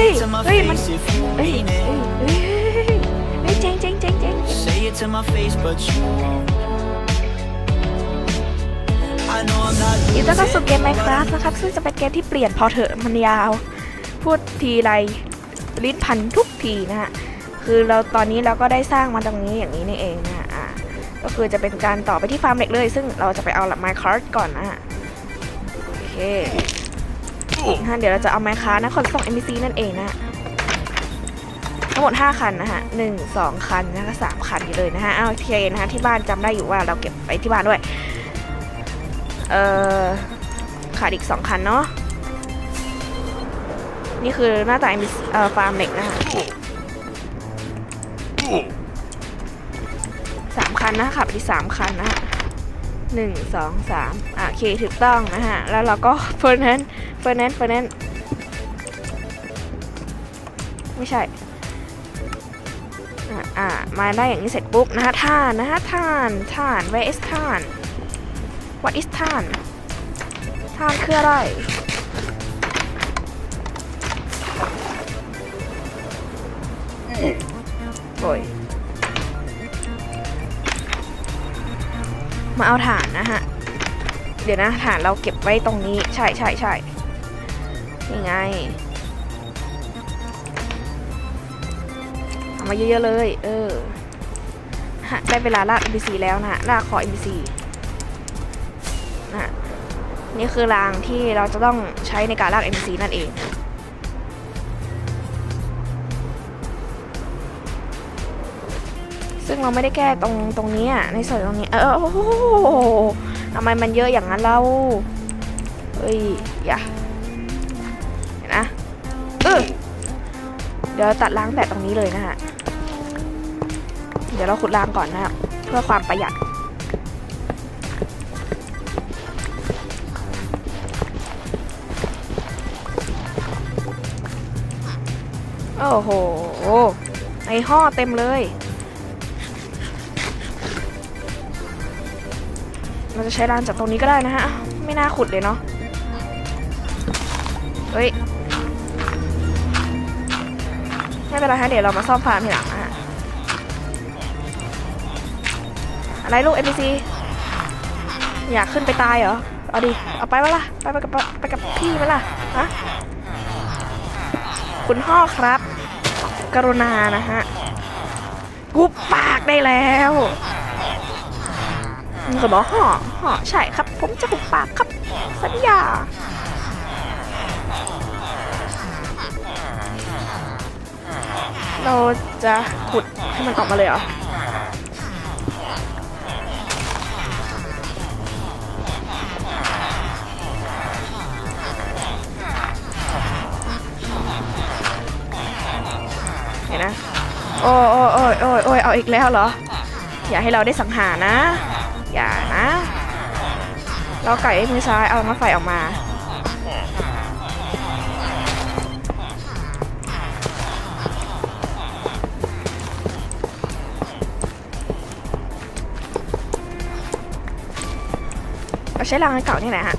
ฮ้ยเฮ้ยมันเฮ้ยเฮ้ยเฮ้ยเฮ้ยเจ๋งเจ๋งเจ๋งเจ๋ง Say it to my face, but you won't. I know I'm not ยินดีต้อนรับสู่ losing, เกม Minecraft นะครับ ซึ่งจะเป็นเกมที่เปลี่ยนพอเถอะมันยาว พูดทีไรลิ้นพันทุกทีนะฮะ คือเราตอนนี้เราก็ได้สร้างมาตรงนี้อย่างนี้นี่เองนะฮะอ่าก็คือจะเป็นการต่อไปที่ฟาร์มเหล็กเลย ซึ่งเราจะไปเอาหลัก Minecraft ก่อนนะฮะ โอเค นะเดี๋ยวเราจะเอา Minecraft นะขนส่ง NPC นั่นเองนะทั้งหมด 5 คันนะฮะหนึ่งสองคันนะก็สามคันอยู่เลยนะฮะเอาโอเคนะฮะที่บ้านจำได้อยู่ว่าเราเก็บไปที่บ้านด้วย เอ่อขาดอีก2คันเนาะนี่คือหน้าตาเอ่อฟาร์มเหล็กนะคะสามคันนะขับไปที่สามคันนะฮะหนึ่งสองสามอะโอเคถูกต้องนะฮะ แล้วเราก็เฟอร์นัน เฟอร์นันเฟอร์นันไม่ใช่อะอะมาได้อย่างนี้เสร็จปุ๊บนะฮะท่านนะฮะท่านท่าน where is ท่าน what is ท่านท่านคืออะไรโอ้ยมาเอาฐานนะฮะ เดี๋ยวนะฐานเราเก็บไว้ตรงนี้ ใช่ใช่ใช่ นี่ไงเอามาเยอะๆเลย เออฮะได้เวลาลาก NPC แล้วนะฮะลากขอ NPC นะฮะนี่คือรางที่เราจะต้องใช้ในการลาก NPC นั่นเองซึ่งเราไม่ได้แก้ตรงตรงนี้อะในส่วนตรงนี้ เออโอ้โหทำไมมันเยอะอย่างนั้นเราเฮ้ย อย่า ดี๋ยวตัดล้างแต่ตรงนี้เลยนะฮะ เดี๋ยวเราขุดรางก่อนนะเพื่อความประหยัด โอ้โหไอห่อเต็มเลยเราจะใช้รางจากตรงนี้ก็ได้นะฮะ ไม่น่าขุดเลยเนาะ เฮ้ย เป็นไรฮะเดี๋ยวเรามาซ่อมฟาร์มทีหลังนะฮะอะไรลูก NPC อยากขึ้นไปตายเหรอ เอาดิ เอาไปวะล่ะ ไปไปกับไปกับพี่ไหมล่ะฮะคุณพ่อครับ กรุณานะฮะกุบปากได้แล้วมีคนบอกห่อห่อใช่ครับ ผมจะหุบปากครับ สัญญา เราจะขุดให้มันออกมาเลยเหรอเห็นนะ โอ้โอ้โอ้ยโอ้ยโอ้ยเอาอีกแล้วเหรอ อย่าให้เราได้สังหารนะ อย่านะ เราไก่มือซ้ายเอามาไฟออกมา เราใช้รางอันเก่านี่แหละฮะ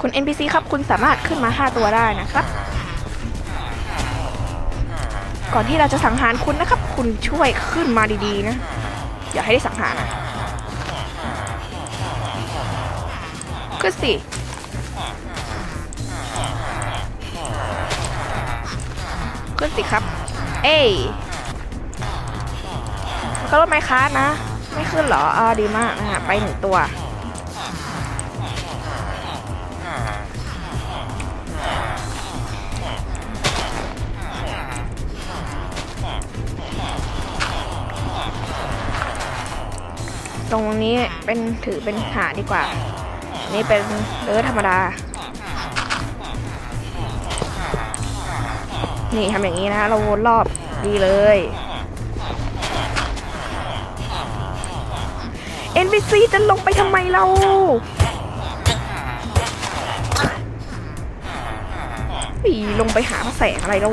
คุณ NPC ครับคุณสามารถขึ้นมา5ตัวได้นะครับ ก่อนที่เราจะสังหารคุณนะครับ คุณช่วยขึ้นมาดีๆนะ อย่าให้ได้สังหารนะขึ้นสิขึ้นสิครับ เอ้ยก็รถไมค้านะ ไม่ขึ้นเหรออ่าดีมากนะฮะไปหนึ่งตัว ตรงนี้เป็นถือเป็นหาดีกว่า นี่เป็นเรือธรรมดา นี่ทำอย่างนี้นะเราวนรอบดีเลย NPC จะลงไปทำไมเราอีลงไปหาพระแสงอะไรเรา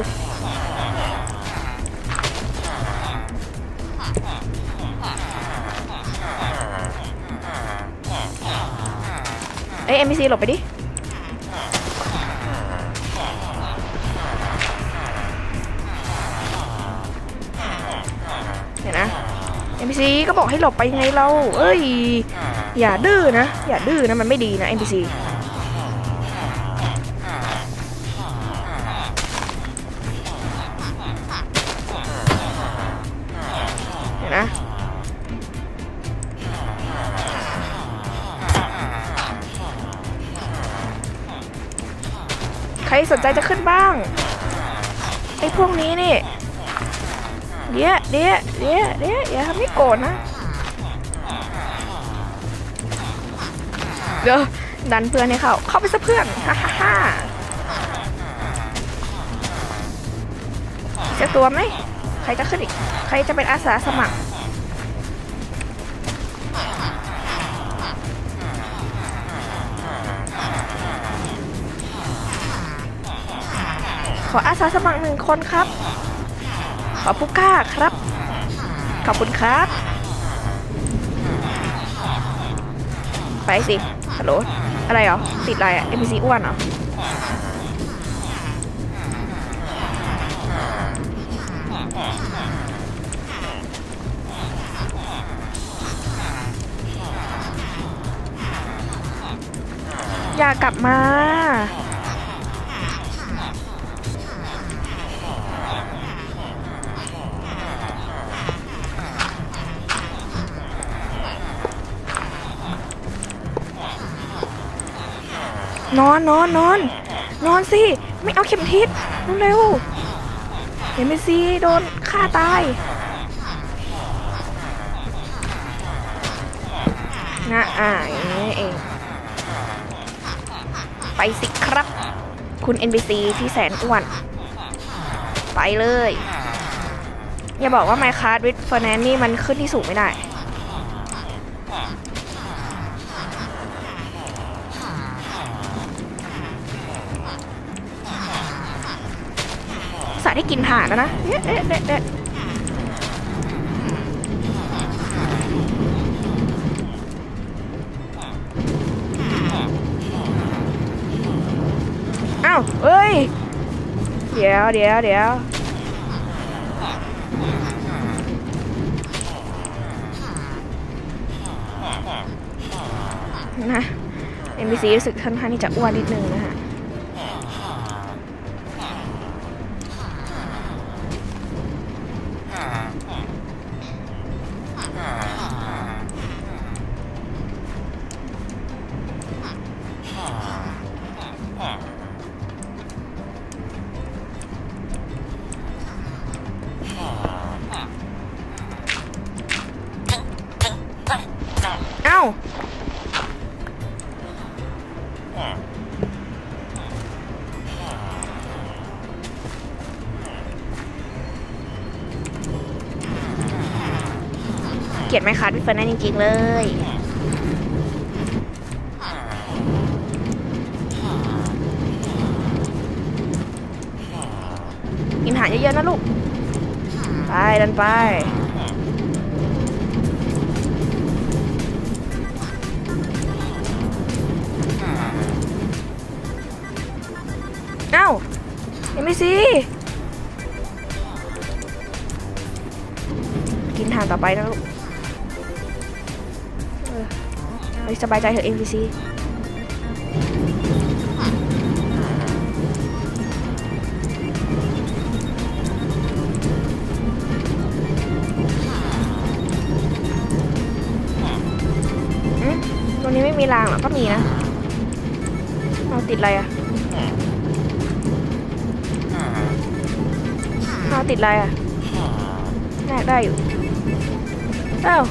เอ็มบีซีหลบไปดิ เห็นนะ NPC ก็บอกให้หลบไปไงเรา เอ้ย อย่าดื้อนะ อย่าดื้อนะ มันไม่ดีนะ NPC เเดดันเพื่อนให้เข้า เข้าไปซะเพื่อนฮ่าฮ่าฮ่าจะตัวไหมใครจะขึ้นอีก ใครจะเป็นอาสาสมัคร ขออาสาสมัครหนึ่งคนครับ ขอผู้กล้าครับ ขอบคุณครับ ไปสิ ฮัลโหล อะไรเหรอ ติดอะไรอะ NPC อ้วนเหรอ อย่ากลับมา นอนนอนนอนนอนสิไม่เอาเข็มทิศเร็วเดี๋ยวไม่ซีโดนฆ่าตายนะอ่าอย่างนี้เอง ไปสิครับ คุณ NPC ที่แสนอ้วน ไปเลย อย่าบอกว่า Minecraft with Fernand นี่มันขึ้นที่สูงไม่ได้ สาได้กินถ่านแล้วนะเอ๊ะเอ๊ะเอ๊ะเอ๊ะอ้าวเอ้ย เดี๋ยวเดี๋ยวเดี๋ยวนะ NPC รู้สึกค่อนข้างที่จะอ้วนนิดนึงนะฮะ เกลียดไหมคะพี่เฟิร์นนั่นจริงๆเลยกินอาหารเยอะๆนะลูก ไปดันไปเอ้ายังไม่สิกินทานต่อไปนะลูก ไปสบายใจเถอะ NPC อืมตรงนี้ไม่มีรางหรอก็มีนะเราติดอะไรอะเราติดอะไรอะแลกได้อยู่อ้าว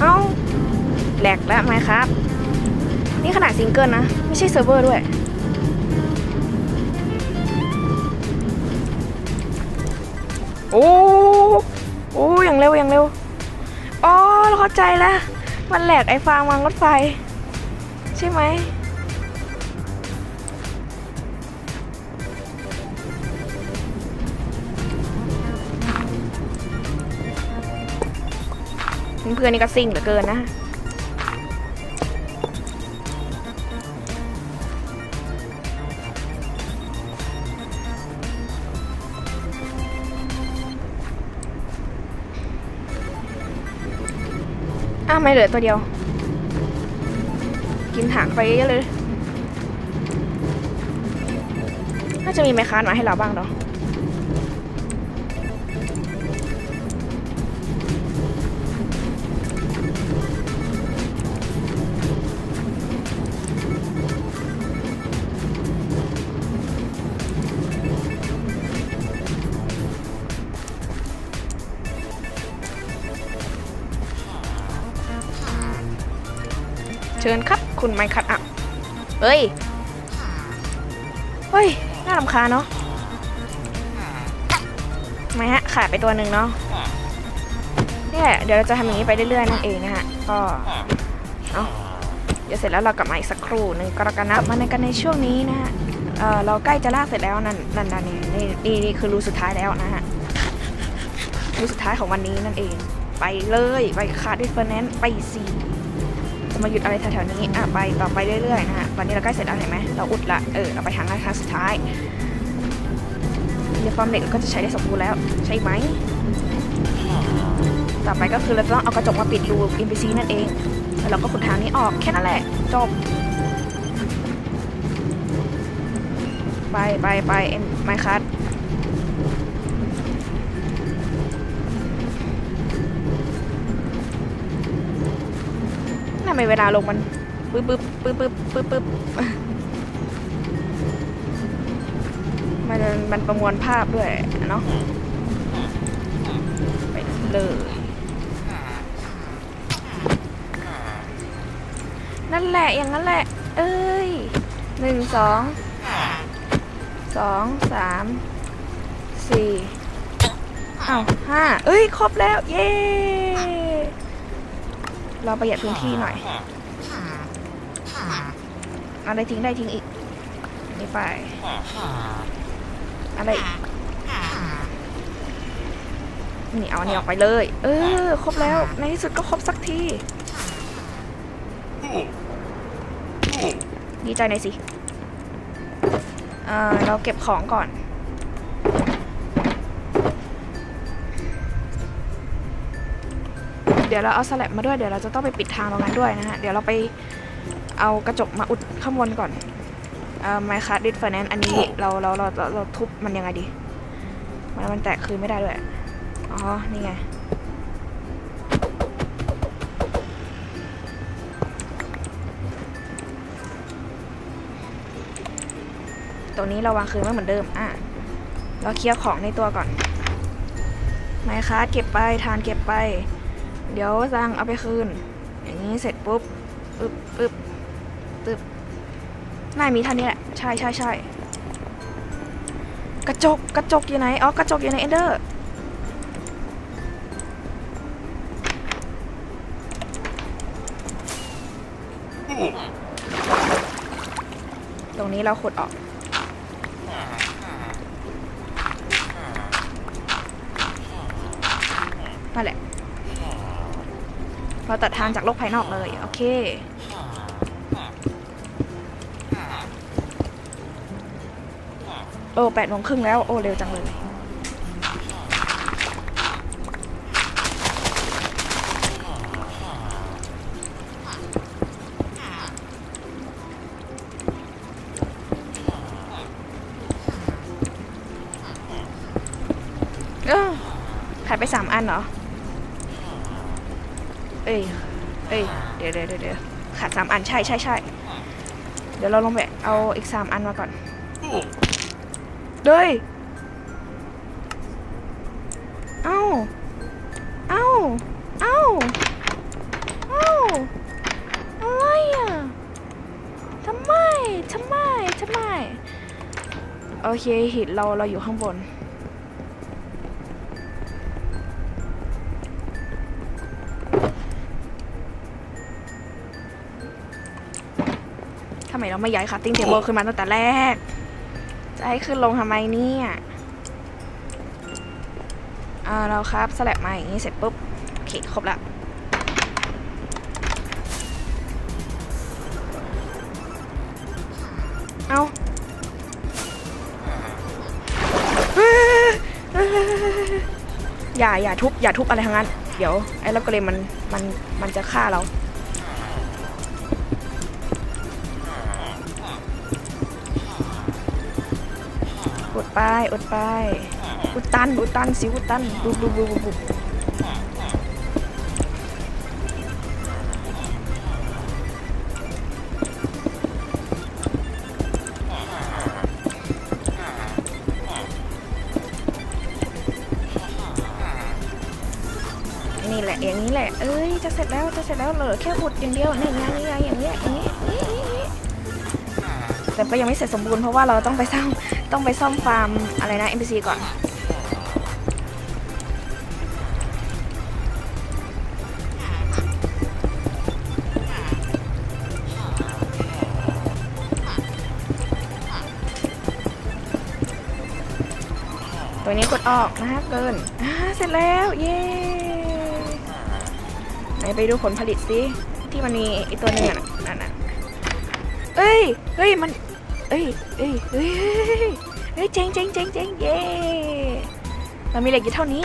เอ้าแหลกแล้วไหมครับ นี่ขนาดซิงเกิลนะ ไม่ใช่เซิร์ฟเวอร์ด้วย โอ้โอ้อย่างเร็ว อย่างเร็ว อ๋อเราเข้าใจแล้ว มันแหลกไอ้ฟางวางรถไฟ ใช่ไหม เพื่อนๆนี่ก็ซิ่งเหลือเกินนะอ้าวไม่เหลือตัวเดียว กินหางไปเยอะเลย น่าจะมีไมค้านมาให้เราบ้างเนาะ เชิญครับ คุณไมคัดอะเฮ้ย เฮ้ย น่ารำคาญเนาะไม่ฮะ ขาดไปตัวหนึ่งเนาะนี่แหละเดี๋ยวเราจะทำอย่างนี้ไปเรื่อยๆนั่นเองนะฮะ ก็เอาเดี๋ยวเสร็จแล้วเรากลับมาอีกสักครู่หนึ่งก็แล้วกันนะมาในกันในช่วงนี้นะฮะเออเราใกล้จะลากเสร็จแล้วนั่นนั่นนั่นนี่นี่นี่นี่คือรูสุดท้ายแล้วนะฮะรูสุดท้ายของวันนี้นั่นเอง ไปเลย ไปคาร์ดิเฟอร์แนนซ์ไปสี่ จะมาหยุดอะไรแถวๆนี้อะไปต่อไปเรื่อยๆนะฮะตอนนี้เราใกล้เสร็จแล้วเห็นไหมเราอุดละเออเราไปทางนั้นทางสุดท้ายเดี๋ยวฟอร์มเหล็กเราก็จะใช้ได้สมบูรณ์แล้วใช่ไหมต่อไปก็คือเราจะต้องเอากระจกมาปิดรู NPC นั่นเองแล้วเราก็ขุดทางนี้ออกแค่นั้นแหละจบไปไปไปเอ็มไมคัส ไมเวลาลงมันปึ๊บปึ๊บปึ๊บปึ๊บปึ๊บปึ๊บมันมันประมวลภาพด้วยเนาะไปเลยนั่นแหละอย่างนั้นแหละ เอ้ยหนึ่งสองสองสามสี่อ้าวห้าเอ้ย ครบแล้ว เย้ เราประหยัดพื้นที่หน่อย อะไรทิ้งได้ทิ้งอีก นี่ไป อะไรอีกนี่เอาอันนี้ออกไปเลย เออ ครบแล้ว ในที่สุดก็ครบสักที ดีใจหน่อยสิเออเราเก็บของก่อน เดี๋ยวเราเอาสแลบมาด้วยเดี๋ยวเราจะต้องไปปิดทางตรงนั้นด้วยนะฮะเดี๋ยวเราไปเอากระจกมาอุดข้างบนก่อนเอ่อไมคัสดิสเฟอร์แนนอันนี้เราเราเราเราเราทุบมันยังไงดี มันมันแตกคืนไม่ได้ด้วยอ๋อนี่ไงตรงนี้เราวางคืนไว้เหมือนเดิม อะ เราเคลียร์ของในตัวก่อนไมคัสเก็บไป ทานเก็บไป เดี๋ยวซังเอาไปคืน อย่างนี้เสร็จปุ๊บปึ๊บปึ๊บปึ๊บน่ามีเท่านี้แหละ ใช่ใช่ใช่กระจก กระจกอยู่ไหน อ๋อ กระจกอยู่ในเอนเดอร์ ตรงนี้เราขุดออก นั่นแหละ เราตัดทางจากโลกภายนอกเลย โอเค โอ้แปดโมงครึ่งแล้ว โอ้ เร็วจังเลยเออขายไปสามอันเหรอ เอ้ย เอ้ย เดี๋ยวเดี๋ยวเดี๋ยวขาดสามอันใช่ใช่ใช่ เดี๋ยวเราลงไปเอาอีกสามอันมาก่อนเด้ยเอ้า เอ้า เอ้าอะไรอะทำไม ทำไม ทำไม โอเคหินเราเราอยู่ข้างบน ทำไมเราไม่ย้ายคัตติ้งเทเบิลขึ้นมาตั้งแต่แรก จะให้ขึ้นลงทำไมเนี่ยอ่าเราครับสลับมาอย่างนี้เสร็จปุ๊บ โอเค ครบละเอาอย่า อย่าทุบ อย่าทุบอะไรทั้งนั้น เดี๋ยว ไอ้รับกระเลมมัน มัน มันจะฆ่าเรา ไปอดไป อุดตันอุดตันสิอุดตันบุบบุบบุบบุบนี่แหละอย่างนี้แหละ เอ้ยจะเสร็จแล้วจะเสร็จแล้วเหลือแค่อุดอย่างเดียวนี่ไงนี่ไงอย่างเงี้ยอย่างนี้นี่นี่นี่ แต่ก็ยังไม่เสร็จสมบูรณ์เพราะว่าเราต้องไปสร้างต้องไปซ่อมฟาร์มอะไรนะ NPC ก่อนตัวนี้กดออกนะคะเกินเสร็จแล้ว เย้ไหนไปดูผลผลิตสิที่มันมีอีกตัวหนึงอะนั่นน่ะเอ้ย เฮ้ย มัน เอ้ยเอ้ยเอ้ยเฮ้ยเจ๋งเจ๋งเจ๋งเจ๋งเย้เรามีเหล็กอยู่เท่านี้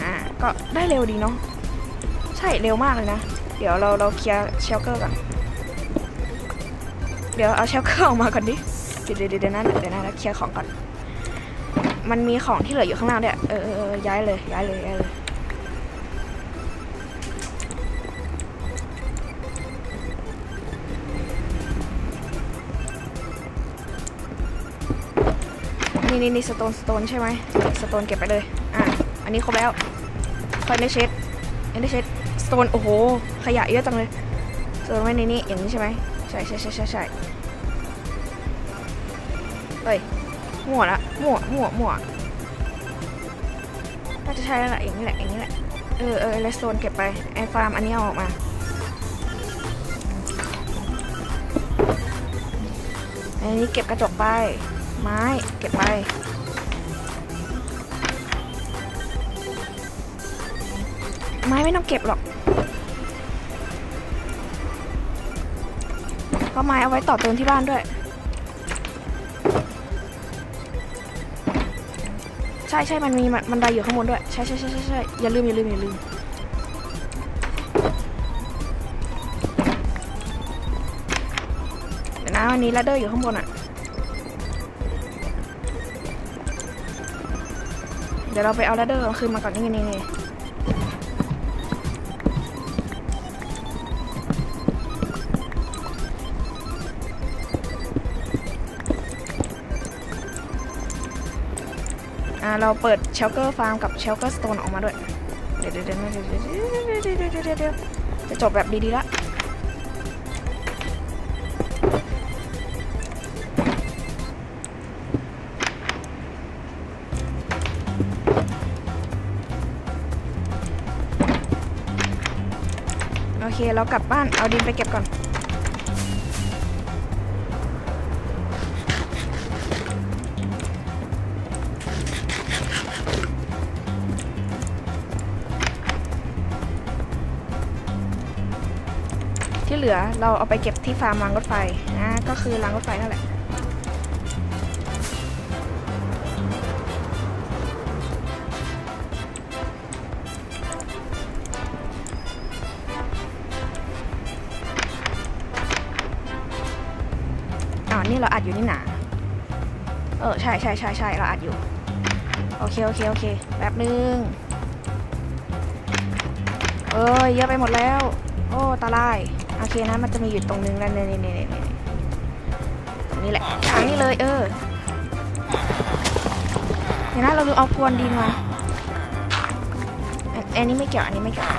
อ่า ก็ได้เร็วดีเนาะ ใช่เร็วมากเลยนะ เดี๋ยวเราเราเคลียร์เชลเกอร์ก่อน เดี๋ยวเอาเชลเกอร์ออกมาก่อนดิ เดี๋ยวเดี๋ยวเดี๋ยวนะเดี๋ยวนะเคลียร์ของก่อน มันมีของที่เหลืออยู่ข้างล่างด้วยเออเออเออย้ายเลยย้ายเลยย้ายเลย นี่นี่นี่สโตนสโตนใช่ไหมสโตนเก็บไปเลย อะ อันนี้ครบแล้วคอยเนเชดเอนเชดสโตน โอ้โห ขยะเยอะจังเลยสโตนไว้ในนี้ อย่างนี้ใช่ไหมใช่ใช่ใช่ใช่ใช่เฮ้ยมั่วละมั่วมั่วมั่วน่าจะใช่แล้วแหละอย่างนี้แหละอย่างนี้แหละ เออเออเลสโซนเก็บไป ไอฟาร์มอันนี้เอาออกมาอันนี้เก็บกระจกไป ไม้ เก็บไปไม้ไม่ต้องเก็บหรอก เพราะไม้เอาไว้ต่อเติมที่บ้านด้วย ใช่ใช่มันมีมันไดอยู่ข้างบนด้วย ใช่ใช่ใช่ใช่ใช่อย่าลืมอย่าลืมอย่าลืมเดี๋ยวนะวันนี้แรดเดอร์อยู่ข้างบนอะ ดี๋ยวเราไปเอาแรดเดอร์คืนมาก่อนนี่นี่นี่เราเปิดเชลเกอร์ฟาร์มกับเชลเกอร์สโตนออกมาด้วย เดี๋ยวเดี๋ยวเดี๋ยวเดี๋ยวเดี๋ยวจะจบแบบดีๆละ เคเรากลับบ้าน เอาดินไปเก็บก่อน ที่เหลือเราเอาไปเก็บที่ฟาร์มรางรถไฟนะก็คือรางรถไฟนั่นแหละ นี่เราอัดอยู่นี่หนา เออใช่ใช่ใช่ใช่เราอัดอยู่ โอเคโอเคโอเคแป๊บนึง เอ้ยเยอะไปหมดแล้ว โอ้ตาลายโอเคนะมันจะมีอยู่ตรงนึงแล้วเนี่นี่นี่นี่ตรงนี้แหละทางนี้เลยเออเดี๋ยวนะเราลืมเอาพรวนดินมาอันนี้ไม่เกี่ยวอันนี้ไม่เกี่ยว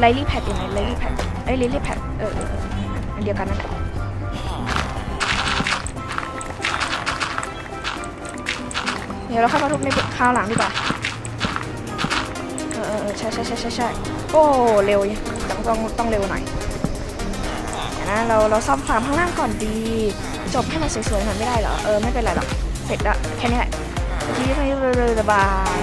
ไลลี่แพดอยู่ไหนไลลี่แพดไอ้ไลลี่แพดเออเดียวกันนั่นแหละ เดี๋ยวเราเข้ามาทุบในข้าวหลังดีกว่าเออเออใช่ใช่ใช่ใช่ใช่โอ้เร็วยังต้องต้องต้องเร็วหน่อยนะเราเราซ่อมฟาร์มข้างล่างก่อนดี จบให้มันสวยๆหน่อยไม่ได้เหรอ เออไม่เป็นไรหรอก เสร็จแล้วแค่นี้แหละทีนี้ไปเลยบาย